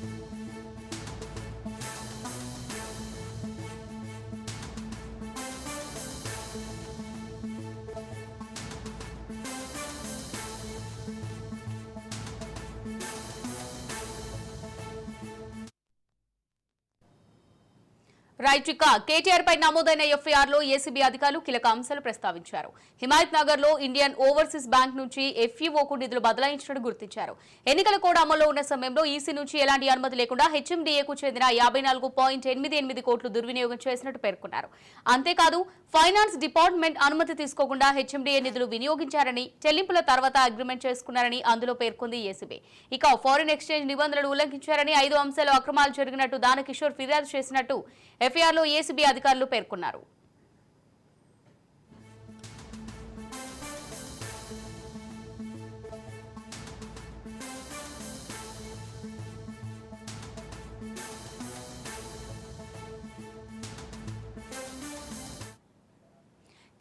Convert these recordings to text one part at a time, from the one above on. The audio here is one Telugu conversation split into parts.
thank you రైచిక కేటీఆర్ పై నమోదైన ఎఫ్ఐఆర్లో ఏసీబీ అధికారులు కీలక అంశాలు ప్రస్తావించారు. హిమాయత్ నగర్లో ఇండియన్ ఓవర్సీస్ బ్యాంక్ నుంచి ఎఫ్ఈఓకు నిధులు బదలాయించినట్టు గుర్తించారు. ఎన్నికల కోడ్ అమల్లో ఉన్న సమయంలో ఈసీ నుంచి ఎలాంటి అనుమతి లేకుండా హెచ్ఎండిఏకు చెందిన యాభై నాలుగు పాయింట్ ఎనిమిది ఎనిమిది కోట్లు దుర్వినియోగం చేసినట్టు పేర్కొన్నారు. అంతేకాదు ఫైనాన్స్ డిపార్ట్మెంట్ అనుమతి తీసుకోకుండా హెచ్ఎండిఏ నిధులు వినియోగించారని చెల్లింపుల తర్వాత అగ్రిమెంట్ చేసుకున్నారని అందులో పేర్కొంది ఏసీబీ. ఇక ఫారిన్ ఎక్స్చేంజ్ నిబంధనలు ఉల్లంఘించారని ఐదు అంశాలు అక్రమాలు జరిగినట్టు దానకిషోర్ ఫిర్యాదు చేసినట్టు ఎఫ్ఐఆర్లో ఏసీబీ అధికారులు పేర్కొన్నారు.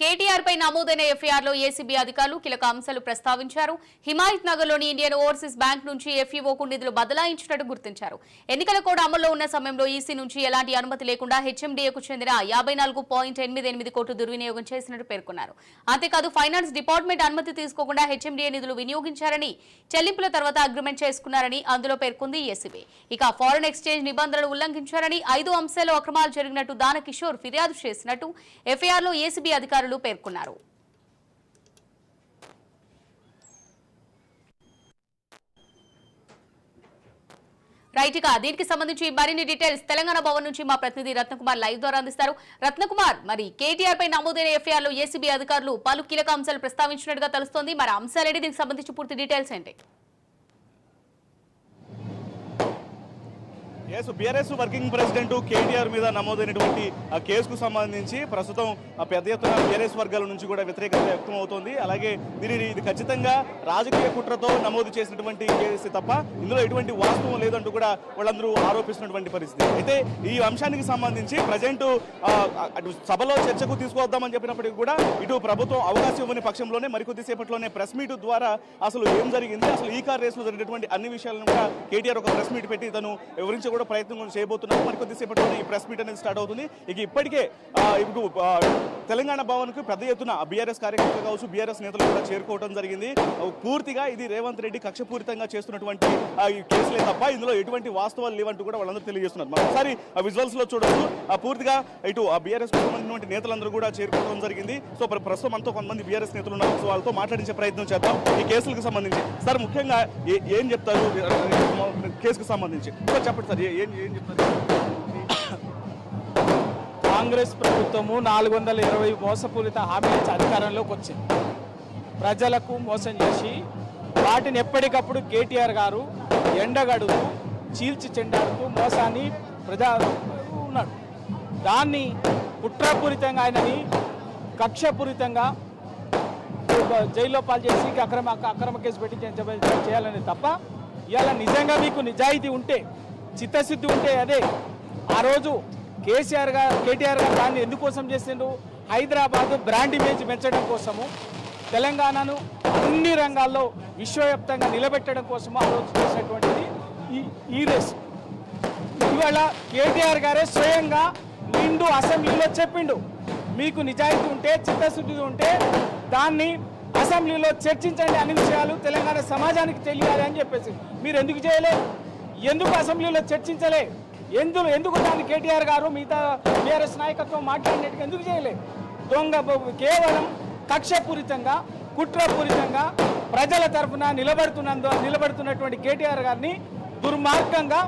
కేటీఆర్ పై నమోదైన ఎఫ్ఐఆర్లో ఏసీబీ అధికారులు కీలక అంశాలు ప్రస్తావించారు. హిమాయత్ నగర్లోని ఇండియన్ ఓవర్సీస్ బ్యాంక్ నుంచి ఎఫ్ఈఓకు నిధులు బదలాయించినట్టు గుర్తించారు. ఎన్నికల కోడ్ అమల్లో ఉన్న సమయంలో ఈసీ నుంచి ఎలాంటి అనుమతి లేకుండా హెచ్ఎండిఏకు చెందిన యాభై నాలుగు పాయింట్ ఎనిమిది ఎనిమిది కోట్లు దుర్వినియోగం చేసినట్టు పేర్కొన్నారు. అంతేకాదు ఫైనాన్స్ డిపార్ట్మెంట్ అనుమతి తీసుకోకుండా హెచ్ఎండిఏ నిధులు వినియోగించారని చెల్లింపుల తర్వాత అగ్రిమెంట్ చేసుకున్నారని అందులో పేర్కొంది ఏసీబీ. ఇక ఫారెన్ ఎక్స్చేంజ్ నిబంధనలు ఉల్లంఘించారని ఐదు అంశాలు అక్రమాలు జరిగినట్టు దానకిషోర్ ఫిర్యాదు చేసినట్టు ఎఫ్ఐఆర్లో ఏసీబీ అధికారులు పేర్కొన్నారు. రైట్ ఇక దీనికి సంబంధించి మరిన్ని డీటెయిల్స్ తెలంగాణ భవన్ నుంచి మా ప్రతినిధి రత్నకుమార్ లైవ్ ద్వారా అందిస్తారు. రత్నకుమార్ మరి కేటీఆర్ పై నమోదైన ఎఫ్ఐఆర్లో ఏసీబీ అధికారులు పలు కీలక అంశాలు ప్రస్తావించినట్టుగా తెలుస్తోంది. మరి అంశాలేంటి? దీనికి సంబంధించి పూర్తి డీటెయిల్స్ ఏంటి? Yes BRS working president KTR మీద నమోదైనటువంటి ఆ కేసుకు సంబంధించి ప్రస్తుతం ఆ పెద్ద ఎత్తున బీఆర్ఎస్ వర్గాల నుంచి కూడా వ్యతిరేకత వ్యక్తం అవుతోంది. అలాగే దీనిని ఇది ఖచ్చితంగా రాజకీయ కుట్రతో నమోదు చేసినటువంటి కేసు తప్ప ఇందులో ఎటువంటి వాస్తవం లేదంటూ కూడా వాళ్ళందరూ ఆరోపిస్తున్నటువంటి పరిస్థితి. అయితే ఈ అంశానికి సంబంధించి ప్రజెంట్ అటు సభలో చర్చకు తీసుకువద్దామని చెప్పినప్పటికీ కూడా ఇటు ప్రభుత్వం అవకాశం ఇవ్వని పక్షంలోనే మరికొద్దిసేపట్లోనే ప్రెస్ మీట్ ద్వారా అసలు ఏం జరిగింది అసలు ఈ కార్ రేసులో జరిగినటువంటి అన్ని విషయాలను కూడా కేటీఆర్ ఒక ప్రెస్ మీట్ పెట్టి తను వివరించి కూడా ప్రయత్నం కొంచెం చేయబోతున్నారు. మరి కొద్దిసేపట్లోనే ఈ ప్రెస్ మీట్ అనేది స్టార్ట్ అవుతుంది. ఇక ఇప్పటికే ఇప్పుడు తెలంగాణ భవన్కు పెద్ద ఎత్తున బీఆర్ఎస్ కార్యకర్తలు కావచ్చు బీఆర్ఎస్ నేతలు కూడా చేరుకోవడం జరిగింది. పూర్తిగా ఇది రేవంత్ రెడ్డి కక్షపూరితంగా చేస్తున్నటువంటి ఈ కేసులే తప్ప ఇందులో ఎటువంటి వాస్తవాలు లేవంటూ కూడా వాళ్ళందరూ తెలియజేస్తున్నారు. మనం ఒకసారి విజువల్స్లో చూడవచ్చు ఆ, పూర్తిగా ఇటు ఆ బీఆర్ఎస్ సంబంధించినటువంటి నేతలందరూ కూడా చేరుకోవడం జరిగింది. సో ప్రస్తుతం మనతో కొంతమంది బీఆర్ఎస్ నేతలు ఉన్నారు. సో వాళ్ళతో మాట్లాడించే ప్రయత్నం చేద్దాం. ఈ కేసులకు సంబంధించి. సార్ ముఖ్యంగా ఏ- ఏం చెప్తారు? కేసుకు సంబంధించి. సో చెప్పండి సార్ ఏం ఏం చెప్తారు కాంగ్రెస్ ప్రభుత్వము నాలుగు వందల ఇరవై మోసపూరిత హామీలు ఇచ్చి అధికారంలోకి వచ్చింది. ప్రజలకు మోసం చేసి వాటిని ఎప్పటికప్పుడు కేటీఆర్ గారు ఎండగడుతూ చీల్చి చెండాడుతూ మోసాన్ని ప్రజా ఉన్నాడు. దాన్ని కుట్రపూరితంగా ఆయనని కక్షపూరితంగా జైల్లో పాలు చేసి అక్రమ అక్రమ కేసు పెట్టి చేయాలని తప్ప ఇవాళ నిజంగా మీకు నిజాయితీ ఉంటే చిత్తశుద్ధి ఉంటే అదే. ఆ రోజు కేసీఆర్ గారు కేటీఆర్ గారు దాన్ని ఎందుకోసం చేసిండ్రు? హైదరాబాద్ బ్రాండ్ ఇమేజ్ పెంచడం కోసము తెలంగాణను అన్ని రంగాల్లో విశ్వవ్యాప్తంగా నిలబెట్టడం కోసము ఆ రోజు చేసినటువంటిది ఈ ఈ రేస్. ఇవాళ కేటీఆర్ గారే స్వయంగా నిండు అసెంబ్లీలో చెప్పిండు. మీకు నిజాయితీ ఉంటే చిత్తశుద్ధి ఉంటే దాన్ని అసెంబ్లీలో చర్చించండి అన్ని విషయాలు తెలంగాణ సమాజానికి తెలియాలి అని చెప్పేసి. మీరు ఎందుకు చేయలేదు? ఎందుకు అసెంబ్లీలో చర్చించలే? ఎందుకు ఎందుకు దాన్ని కేటీఆర్ గారు మిగతా టీఆర్ఎస్ నాయకత్వం మాట్లాడినట్టుగా ఎందుకు చేయలే? దొంగ కేవలం కక్షపూరితంగా కుట్రపూరితంగా ప్రజల తరఫున నిలబడుతున్నందు నిలబడుతున్నటువంటి కేటీఆర్ గారిని దుర్మార్గంగా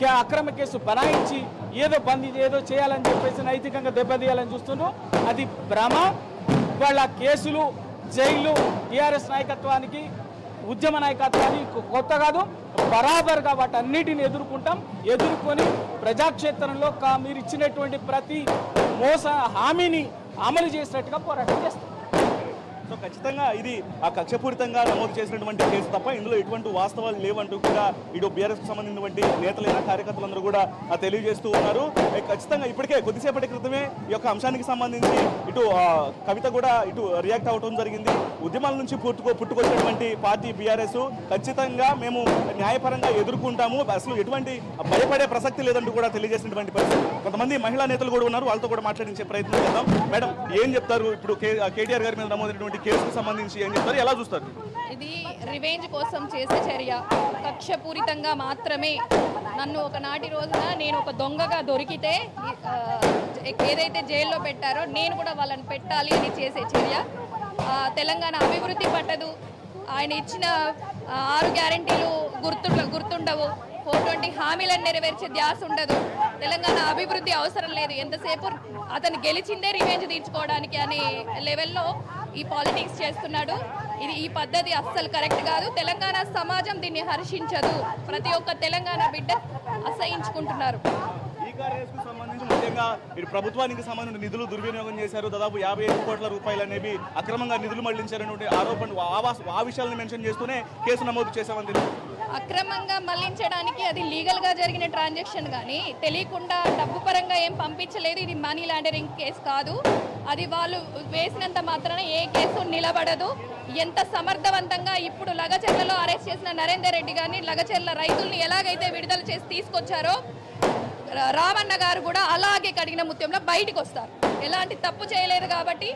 కే- అక్రమ కేసు బనాయించి ఏదో బందీ ఏదో చేయాలని చెప్పేసి నైతికంగా దెబ్బతీయాలని చూస్తున్నాం అది భ్రమ. వాళ్ళ కేసులు జైలు టీఆర్ఎస్ నాయకత్వానికి ఉద్యమ నాయకత్వానికి కొ- కొత్త కాదు బరాబర్గా వాటన్నిటిని ఎదుర్కొంటాం. ఎదుర్కొని ప్రజాక్షేత్రంలో మీరు ఇచ్చినటువంటి ప్రతి మోస హామీని అమలు చేసినట్టుగా పోరాటం చేస్తాం. సో ఖచ్చితంగా ఇది ఆ కక్షపూరితంగా నమోదు చేసినటువంటి కేసు తప్ప ఇందులో ఎటువంటి వాస్తవాలు లేవంటూ కూడా ఇటు బీఆర్ఎస్కు సంబంధించినటువంటి నేతలైన కార్యకర్తలందరూ కూడా తెలియజేస్తూ ఉన్నారు. ఖచ్చితంగా ఇప్పటికే కొద్దిసేపటి క్రితమే ఈ యొక్క అంశానికి సంబంధించి ఇటు కవిత కూడా ఇటు రియాక్ట్ అవడం జరిగింది. ఉద్యమాల నుంచి పుట్టుకో పుట్టుకొచ్చినటువంటి పార్టీ బీఆర్ఎస్ ఖచ్చితంగా మేము న్యాయపరంగా ఎదుర్కొంటాము. అసలు ఎటువంటి భయపడే ప్రసక్తి లేదంటూ కూడా తెలియజేసినటువంటి పరిస్థితి. కొంతమంది మహిళా నేతలు కూడా ఉన్నారు. వాళ్ళతో కూడా మాట్లాడించే ప్రయత్నం చేద్దాం. మేడం ఏం చెప్తారు? ఇప్పుడు కేటీఆర్ గారి మీద నమోదైనటువంటి కేసుకు సంబంధించి ఏం చెప్తారు? ఎలా చూస్తారు? ఇది రివెంజ్ కోసం చేసే చర్య. కక్షపూరితంగా మాత్రమే నన్ను ఒకనాటి రోజున నేను ఒక దొంగగా దొరికితే ఏదైతే జైల్లో పెట్టారో నేను కూడా వాళ్ళని పెట్టాలి అని చేసే చర్య. తెలంగాణ అభివృద్ధి పట్టదు. ఆయన ఇచ్చిన ఆరు గ్యారంటీలు గుర్తు గుర్తుండవు. ఫోర్ హామీలను నెరవేర్చే ధ్యాస ఉండదు. తెలంగాణ అభివృద్ధి అవసరం లేదు. ఎంతసేపు అతను గెలిచిందే రివెంజ్ తీర్చుకోవడానికి అనే లెవెల్లో ఈ పాలిటిక్స్ చేస్తున్నాడు. ఇది ఈ పద్ధతి అస్సలు కరెక్ట్ కాదు. తెలంగాణ సమాజం దీన్ని హర్షించదు. ప్రతి ఒక్క తెలంగాణ బిడ్డ అసహించుకుంటున్నారు. ఈ సంబంధించి ముఖ్యంగా ఇటు ప్రభుత్వానికి సంబంధించిన నిధులు దుర్వినియోగం చేశారు. దాదాపు యాభై ఐదు కోట్ల రూపాయలు అనేవి అక్రమంగా నిధులు మళ్ళించారనే ఆరోపణ ఆ విషయాలను మెన్షన్ చేస్తూనే కేసు నమోదు చేశామని తెలుసు అక్రమంగా మళ్ళించడానికి అది లీగల్గా జరిగిన ట్రాన్సాక్షన్ కానీ తెలియకుండా డబ్బు పరంగా ఏం పంపించలేదు. ఇది మనీ లాండరింగ్ కేసు కాదు. అది వాళ్ళు వేసినంత మాత్రాన ఏ కేసు నిలబడదు. ఎంత సమర్థవంతంగా ఇప్పుడు లగచర్లలో అరెస్ట్ చేసిన నరేందర్ రెడ్డి గారిని లగచర్ల రైతుల్ని ఎలాగైతే విడుదల చేసి తీసుకొచ్చారో రామన్న గారు కూడా అలాగే కడిగిన ముత్యంలో బయటకు వస్తారు. ఎలాంటి తప్పు చేయలేదు కాబట్టి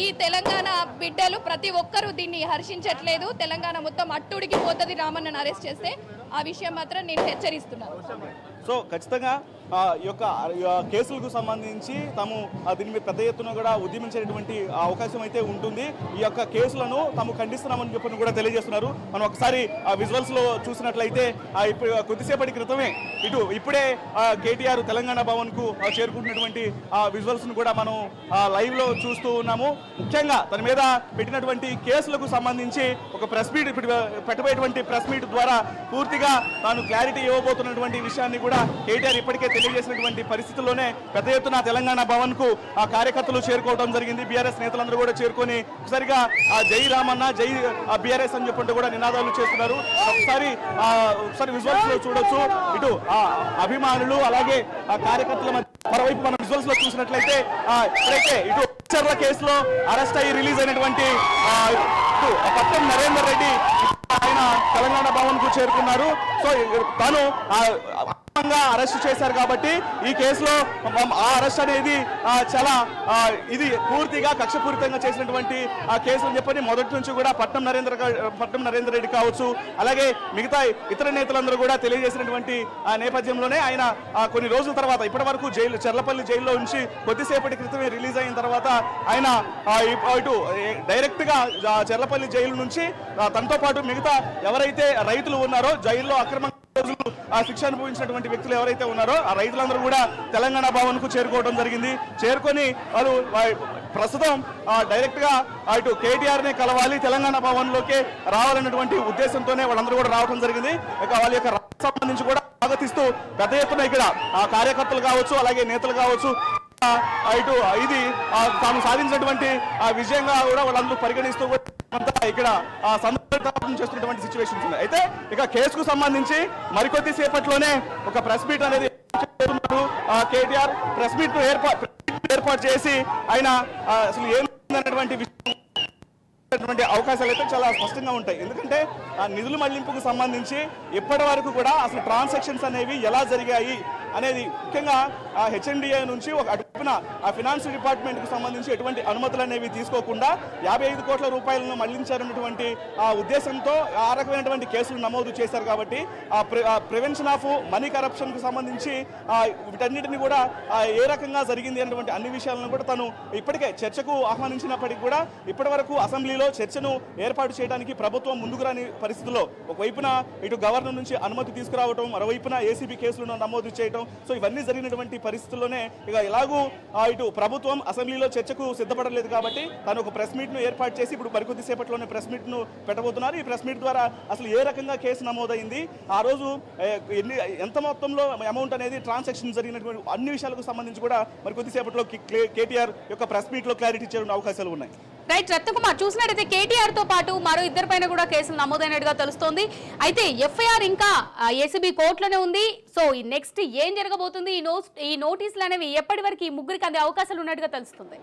ఈ తెలంగాణ బిడ్డలు ప్రతి ఒక్కరూ దీన్ని హర్షించట్లేదు. తెలంగాణ మొత్తం అట్టుడికి పోతుంది రామన్నను అరెస్ట్ చేస్తే. ఆ విషయం మాత్రం నేను హెచ్చరిస్తున్నాను. సో ఖచ్చితంగా ఈ యొక్క కేసులకు సంబంధించి తాము దీని మీద పెద్ద ఎత్తున కూడా ఉద్యమించేటువంటి అవకాశం అయితే ఉంటుంది. ఈ యొక్క కేసులను తాము ఖండిస్తున్నామని చెప్పని కూడా తెలియజేస్తున్నారు. మనం ఒకసారి ఆ విజువల్స్లో చూసినట్లయితే ఆ, ఇప్పుడు కొద్దిసేపటి క్రితమే ఇటు ఇప్పుడే ఆ, కేటీఆర్ తెలంగాణ భవన్కు చేరుకుంటున్నటువంటి ఆ విజువల్స్ను కూడా మనం లైవ్లో చూస్తూ ఉన్నాము. ముఖ్యంగా తన మీద పెట్టినటువంటి కేసులకు సంబంధించి ఒక ప్రెస్ మీట్ ఇప్పుడు పెట్టబోయేటువంటి ప్రెస్ మీట్ ద్వారా పూర్తిగా తాను క్లారిటీ ఇవ్వబోతున్నటువంటి విషయాన్ని కూడా కేటీఆర్ ఇప్పటికే తెలియజేసినటువంటి పరిస్థితుల్లోనే పెద్ద ఎత్తున తెలంగాణ భవన్కు ఆ కార్యకర్తలు చేరుకోవడం జరిగింది. బీఆర్ఎస్ నేతలందరూ కూడా చేరుకొని ఒకసారిగా ఆ జై రామన్న జై బీఆర్ఎస్ అని చెప్పుకుంటూ కూడా నినాదాలు చేస్తున్నారు. ఒకసారి ఒకసారి విజువల్స్లో చూడొచ్చు. ఇటు ఆ అభిమానులు అలాగే ఆ కార్యకర్తల మధ్య మరోవైపు మనం విజువల్స్లో చూసినట్లయితే ఇప్పుడైతే ఇటు చర్ల కేసులో అరెస్ట్ అయ్యి రిలీజ్ అయినటువంటి పట్టం నరేందర్ రెడ్డి ఆయన తెలంగాణ భవన్కు చేరుకున్నారు. సో తను అరెస్ట్ చేశారు కాబట్టి ఈ కేసులో ఆ అరెస్ట్ అనేది చాలా ఇది పూర్తిగా కక్షపూరితంగా చేసినటువంటి ఆ కేసు అని చెప్పని మొదటి నుంచి కూడా పట్నం నరేంద్ర పట్నం నరేంద్ర రెడ్డి కావచ్చు అలాగే మిగతా ఇతర నేతలందరూ కూడా తెలియజేసినటువంటి ఆ నేపథ్యంలోనే ఆయన కొన్ని రోజుల తర్వాత ఇప్పటి వరకు జైలు చెర్లపల్లి జైల్లో ఉంచి కొద్దిసేపటి క్రితమే రిలీజ్ అయిన తర్వాత ఆయన ఇటు డైరెక్ట్గా డైరెక్ట్గా చెర్లపల్లి జైలు నుంచి తనతో పాటు మిగతా ఎవరైతే రైతులు ఉన్నారో జైల్లో అక్రమంగా రోజులు ఆ శిక్ష అనుభవించినటువంటి వ్యక్తులు ఎవరైతే ఉన్నారో ఆ రైతులందరూ కూడా తెలంగాణ భవన్కు చేరుకోవడం జరిగింది. చేరుకొని వాళ్ళు ప్రస్తుతం డైరెక్ట్గా కేటీఆర్ నే కలవాలి తెలంగాణ భవన్లోకి రావాలన్నటువంటి ఉద్దేశంతోనే వాళ్ళందరూ కూడా రావడం జరిగింది. ఇక వాళ్ళ యొక్క సంబంధించి కూడా స్వాగతిస్తూ పెద్ద ఎత్తున ఇక్కడ ఆ కార్యకర్తలు కావచ్చు అలాగే నేతలు కావచ్చు ఆ, ఇటు ఇది ఆ, తాము సాధించినటువంటి ఆ విజయంగా కూడా వాళ్ళందరూ పరిగణిస్తూ కూడా అంతా ఇక్కడ ఆ, సందర్భం చేస్తున్నటువంటి సిచ్యువేషన్స్ ఉన్నాయి. అయితే ఇక కేసుకు సంబంధించి మరికొద్ది సేపట్లోనే ఒక ప్రెస్ మీట్ అనేది కేటీఆర్ ప్రెస్ మీట్ ఏర్పాటు ఏర్పాటు చేసి ఆయన అసలు అసలు ఏమైనటువంటి విషయం అటువంటి అవకాశాలు అయితే చాలా స్పష్టంగా ఉంటాయి. ఎందుకంటే ఆ నిధుల మళ్ళింపుకు సంబంధించి ఇప్పటి వరకు కూడా అసలు ట్రాన్సాక్షన్స్ అనేవి ఎలా జరిగాయి అనేది ముఖ్యంగా ఆ హెచ్ఎండిఏ నుంచి ఒక అటుపున ఆ ఫినాన్స్ డిపార్ట్మెంట్కి సంబంధించి ఎటువంటి అనుమతులు అనేవి తీసుకోకుండా యాభై ఐదు కోట్ల రూపాయలను మళ్ళించారన్నటువంటి ఆ ఉద్దేశంతో ఆ రకమైనటువంటి కేసులు నమోదు చేశారు కాబట్టి ఆ ప్రివెన్షన్ ఆఫ్ మనీ కరప్షన్కు సంబంధించి వీటన్నిటిని కూడా ఆ ఏ రకంగా జరిగింది అన్నటువంటి అన్ని విషయాలను కూడా తను ఇప్పటికే చర్చకు ఆహ్వానించినప్పటికీ కూడా ఇప్పటి వరకు అసెంబ్లీలో చర్చను ఏర్పాటు చేయడానికి ప్రభుత్వం ముందుకు రాని పరిస్థితుల్లో ఒకవైపున ఇటు గవర్నర్ నుంచి అనుమతి తీసుకురావటం మరోవైపున ఏసీబీ కేసులను నమోదు చేయడం సో ఇవన్నీ జరిగినటువంటి పరిస్థితుల్లోనే ఇక ఎలాగూ ఇటు ప్రభుత్వం అసెంబ్లీలో చర్చకు సిద్ధపడలేదు కాబట్టి తను ఒక ప్రెస్ మీట్ను ఏర్పాటు చేసి ఇప్పుడు మరికొద్ది సేపట్లోనే ప్రెస్ మీట్ను పెట్టబోతున్నారు. ఈ ప్రెస్ మీట్ ద్వారా అసలు ఏ రకంగా కేసు నమోదైంది ఆ రోజు ఎన్ని ఎంత మొత్తంలో అమౌంట్ అనేది ట్రాన్సాక్షన్ జరిగినటువంటి అన్ని విషయాలకు సంబంధించి కూడా మరి కొద్దిసేపట్లో కేటీఆర్ యొక్క ప్రెస్ మీట్లో క్లారిటీ ఇచ్చే అవకాశాలు ఉన్నాయి. రైట్ రత్నకుమార్ చూసినట్టయితే కేటీఆర్తో పాటు మరో ఇద్దరి పైన కూడా కేసులు నమోదైనట్టుగా తెలుస్తోంది. అయితే ఎఫ్ఐఆర్ ఇంకా ఏసీబీ కోర్టులోనే ఉంది. సో ఈ నెక్స్ట్ ఏం జరగబోతుంది? ఈ నో ఈ నోటీసులు అనేవి ఎప్పటి వరకు ఈ ముగ్గురికి అందే అవకాశాలు ఉన్నట్టుగా తెలుస్తుంది.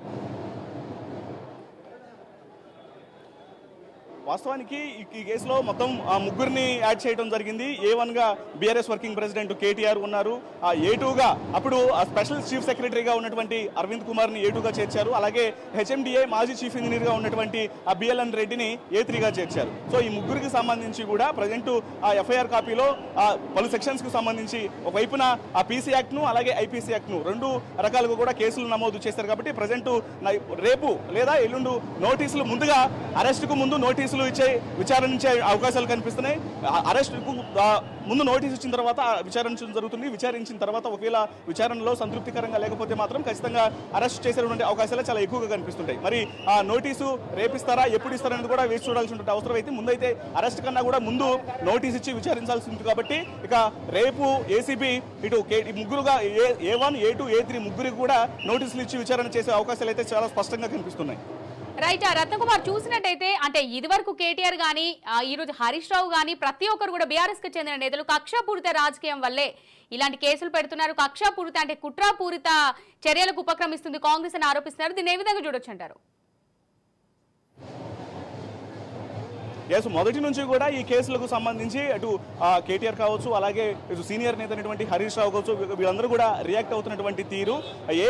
వాస్తవానికి ఈ- కేసులో మొత్తం ముగ్గురిని యాడ్ చేయడం జరిగింది. ఏ వన్గా బీఆర్ఎస్ వర్కింగ్ ప్రెసిడెంట్ కేటీఆర్ ఉన్నారు. ఆ ఏ గా అప్పుడు ఆ స్పెషల్ చీఫ్ సెక్రటరీగా ఉన్నటువంటి అరవింద్ కుమార్ని ఏ గా చేర్చారు. అలాగే హెచ్ఎండిఏ మాజీ చీఫ్ ఇంజనీర్గా ఉన్నటువంటి ఆ బిఎల్ఎన్ రెడ్డిని ఏ గా చేర్చారు. సో ఈ ముగ్గురికి సంబంధించి కూడా ప్రజెంట్ ఆ ఎఫ్ఐఆర్ కాపీలో ఆ పలు సెక్షన్స్కు సంబంధించి ఒకవైపున ఆ పీసీ యాక్ట్ను అలాగే ఐపీసీ యాక్ట్ను రెండు రకాలుగా కూడా కేసులు నమోదు చేశారు. కాబట్టి ప్రజెంట్ రేపు లేదా ఎల్లుండు నోటీసులు ముందుగా అరెస్ట్కు ముందు నోటీసులు ఇచ్చే విచారించే అవకాశాలు కనిపిస్తున్నాయి. అరెస్ట్ అరెస్టుకు ముందు నోటీస్ ఇచ్చిన తర్వాత విచారించడం జరుగుతుంది. విచారించిన తర్వాత ఒకవేళ విచారణలో సంతృప్తికరంగా లేకపోతే మాత్రం ఖచ్చితంగా అరెస్ట్ చేసేటువంటి అవకాశాలు చాలా ఎక్కువగా కనిపిస్తుంటాయి. మరి ఆ నోటీసు రేపిస్తారా ఎప్పుడు ఇస్తారనేది కూడా వేచి చూడాల్సిన అవసరం అయితే ముందైతే అరెస్ట్ కన్నా కూడా ముందు నోటీస్ ఇచ్చి విచారించాల్సి ఉంది కాబట్టి ఇక రేపు ఏసీబీ ఇటు కే- ముగ్గురుగా A A one A two A three ముగ్గురికి కూడా నోటీసులు ఇచ్చి విచారణ చేసే అవకాశాలు అయితే చాలా స్పష్టంగా కనిపిస్తున్నాయి. రైట్ ఆ రత్నకుమార్ చూసినట్టయితే అంటే ఇదివరకు కేటీఆర్ గానీ ఈ రోజు హరీష్ రావు గానీ ప్రతి ఒక్కరు కూడా బీఆర్ఎస్కి చెందిన నేతలు కక్షపూరిత రాజకీయం వల్లే ఇలాంటి కేసులు పెడుతున్నారు. కక్షపూరిత అంటే కుట్రాపూరిత చర్యలకు ఉపక్రమిస్తుంది కాంగ్రెస్ అని ఆరోపిస్తున్నారు. దీన్ని ఏ విధంగా చూడొచ్చు అంటారు? ఎస్ మొదటి నుంచి కూడా ఈ కేసులకు సంబంధించి అటు కేటీఆర్ కావచ్చు అలాగే ఇటు సీనియర్ నేత అయినటువంటి హరీష్ రావు కావచ్చు వీళ్ళందరూ కూడా రియాక్ట్ అవుతున్నటువంటి తీరు. ఏ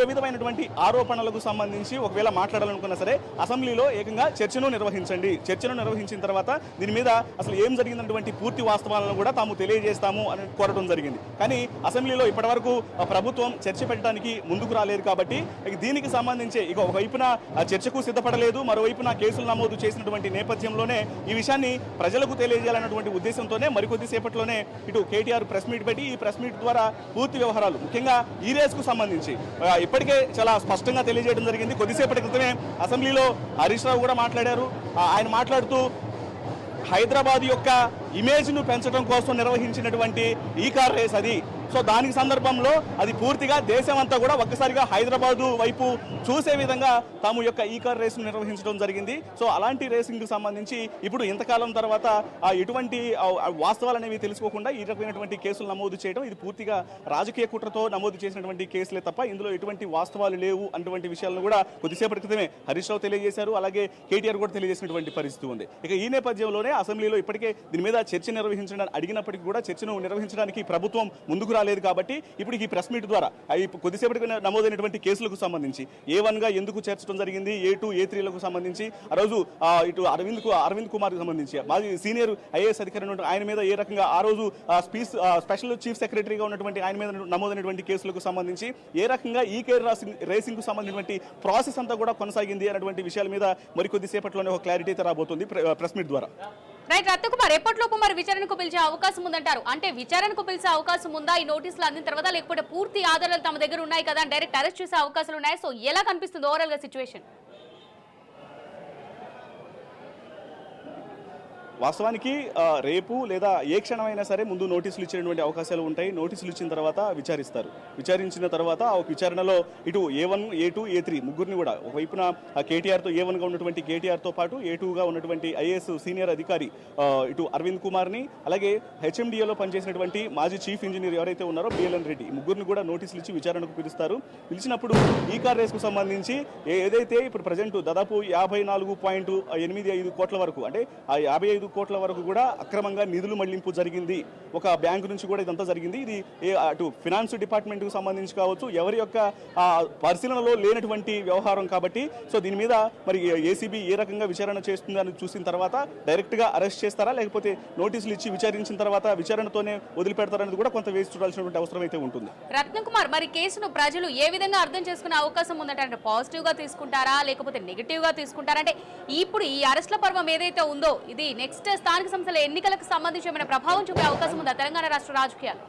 ఏ విధమైనటువంటి ఆరోపణలకు సంబంధించి ఒకవేళ మాట్లాడాలనుకున్నా సరే అసెంబ్లీలో ఏకంగా చర్చను నిర్వహించండి. చర్చను నిర్వహించిన తర్వాత దీని మీద అసలు ఏం జరిగినటువంటి పూర్తి వాస్తవాలను కూడా తాము తెలియజేస్తాము అని కోరడం జరిగింది. కానీ అసెంబ్లీలో ఇప్పటివరకు ప్రభుత్వం చర్చ పెట్టడానికి ముందుకు రాలేదు కాబట్టి దీనికి సంబంధించి ఇక ఒకవైపున చర్చకు సిద్ధపడలేదు మరోవైపున కేసులు నమోదు చేసినటువంటి నేపథ్యంలోనే ఈ విషయాన్ని ప్రజలకు తెలియజేయాలన్నటువంటి ఉద్దేశంతోనే మరికొద్ది సేపట్లోనే ఇటు కేటీఆర్ ప్రెస్ మీట్ పెట్టి ఈ ప్రెస్ మీట్ ద్వారా పూర్తి వ్యవహారాలు ముఖ్యంగా ఈ రేస్కు సంబంధించి. ఇప్పటికే చాలా స్పష్టంగా తెలియజేయడం జరిగింది. కొద్దిసేపటి క్రితమే అసెంబ్లీలో హరీష్ రావు కూడా మాట్లాడారు. ఆయన మాట్లాడుతూ హైదరాబాద్ యొక్క ఇమేజ్ను పెంచడం కోసం నిర్వహించినటువంటి ఈ కార్ రేస్ అది. సో దానికి సందర్భంలో అది పూర్తిగా దేశం అంతా కూడా ఒక్కసారిగా హైదరాబాదు వైపు చూసే విధంగా తాము యొక్క ఈ కార్ రేసును నిర్వహించడం జరిగింది. సో అలాంటి రేసింగ్కి సంబంధించి ఇప్పుడు ఇంతకాలం తర్వాత ఆ ఎటువంటి వాస్తవాలు అనేవి తెలుసుకోకుండా ఈ రకమైనటువంటి కేసులు నమోదు చేయడం ఇది పూర్తిగా రాజకీయ కుట్రతో నమోదు చేసినటువంటి కేసులే తప్ప ఇందులో ఎటువంటి వాస్తవాలు లేవు అటువంటి విషయాలను కూడా కొద్దిసేపటి క్రితమే హరీష్ రావు తెలియజేశారు. అలాగే కేటీఆర్ కూడా తెలియజేసినటువంటి పరిస్థితి ఉంది. ఇక ఈ నేపథ్యంలోనే అసెంబ్లీలో ఇప్పటికే దీని మీద చర్చ నిర్వహించడానికి అడిగినప్పటికీ కూడా చర్చను నిర్వహించడానికి ప్రభుత్వం ముందుకు లేదు కాబట్టి ఇప్పుడు ఈ ప్రెస్ మీట్ ద్వారా అవి కొద్దిసేపటికి నమోదైనటువంటి కేసులకు సంబంధించి ఏ వన్గా ఎందుకు చేర్చడం జరిగింది ఏ టూ ఏ త్రీలకు సంబంధించి ఆ రోజు ఇటు అరవింద్ కు- అరవింద్ కుమార్ సంబంధించి మాజీ సీనియర్ ఐఏఎస్ అధికారి ఆయన మీద ఏ రకంగా ఆ రోజు స్పీస్ స్పెషల్ చీఫ్ సెక్రటరీగా ఉన్నటువంటి ఆయన మీద నమోదైనటువంటి కేసులకు సంబంధించి ఏ రకంగా ఈ కేర్ రాసింగ్ రేసింగ్కు సంబంధించినటువంటి ప్రాసెస్ అంతా కూడా కొనసాగింది అనేటువంటి విషయాల మీద మరికొద్దిసేపట్లోనే ఒక క్లారిటీ అయితే రాబోతుంది ప్రెస్ మీట్ ద్వారా. రైట్ రత్నకుమార్ ఎప్పటిలోపు మరి విచారణకు పిలిచే అవకాశం ఉందంటారు? అంటే విచారణకు పిలిచే అవకాశం ఉందా? ఈ నోటీసులు అందిన తర్వాత లేకపోతే పూర్తి ఆధారాలు తమ దగ్గర ఉన్నాయి కదా డైరెక్ట్ అరెస్ట్ చేసే అవకాశాలు ఉన్నాయి? సో ఎలా కనిపిస్తుంది ఓవరాల్గా సిచ్యువేషన్ వాస్తవానికి రేపు లేదా ఏ క్షణమైనా సరే ముందు నోటీసులు ఇచ్చేటువంటి అవకాశాలు ఉంటాయి. నోటీసులు ఇచ్చిన తర్వాత విచారిస్తారు. విచారించిన తర్వాత ఆ విచారణలో ఇటు A one A two A three ముగ్గురిని కూడా ఒకవైపున కేటీఆర్తో ఏ వన్గా ఉన్నటువంటి కేటీఆర్తో పాటు ఏ టూగా ఉన్నటువంటి ఐఏఎస్ సీనియర్ అధికారి ఇటు అరవింద్ కుమార్ని అలాగే హెచ్ఎండిఏలో పనిచేసినటువంటి మాజీ చీఫ్ ఇంజనీర్ ఎవరైతే ఉన్నారో బిఎల్ఎన్ రెడ్డి ఈ ముగ్గురిని కూడా నోటీసులు ఇచ్చి విచారణకు పిలుస్తారు. పిలిచినప్పుడు ఈ కార్ రేస్కు సంబంధించి ఏదైతే ఇప్పుడు ప్రజెంట్ దాదాపు యాభై నాలుగు పాయింట్ ఎనిమిది ఐదు కోట్ల వరకు అంటే ఆ యాభై ఐదు కోట్ల వరకు కూడా అక్రమంగా నిధులు మళ్ళింపు జరిగింది. ఒక బ్యాంకు నుంచి కూడా ఇదంతా జరిగింది. ఇది అటు ఫినాన్స్ డిపార్ట్మెంట్కు సంబంధించి కావచ్చు ఎవరి యొక్క పరిశీలనలో లేనటువంటి వ్యవహారం కాబట్టి సో దీని మీద మరి ఏసీబీ ఏ రకంగా విచారణ చేస్తుంది అని చూసిన తర్వాత డైరెక్ట్గా అరెస్ట్ చేస్తారా? లేకపోతే నోటీసులు ఇచ్చి విచారించిన తర్వాత విచారణతోనే వదిలిపెడతారనేది కూడా కొంత వేసి చూడాల్సినటువంటి అవసరం అయితే ఉంటుంది. రత్నకుమార్ మరి కేసును ప్రజలు ఏ విధంగా అర్థం చేసుకునే అవకాశం ఉందంటే అంటే పాజిటివ్గా తీసుకుంటారా? లేకపోతే నెగిటివ్గా తీసుకుంటారా? అంటే ఇప్పుడు ఈ అరెస్ట్ల పర్వం ఏదైతే ఉందో ఇది నెక్స్ట్ నెక్స్ట్ స్థానిక సంస్థల ఎన్నికలకు సంబంధించి ఏమైనా ప్రభావం చూపే అవకాశం ఉందా? తెలంగాణ రాష్ట్ర రాజకీయాలు.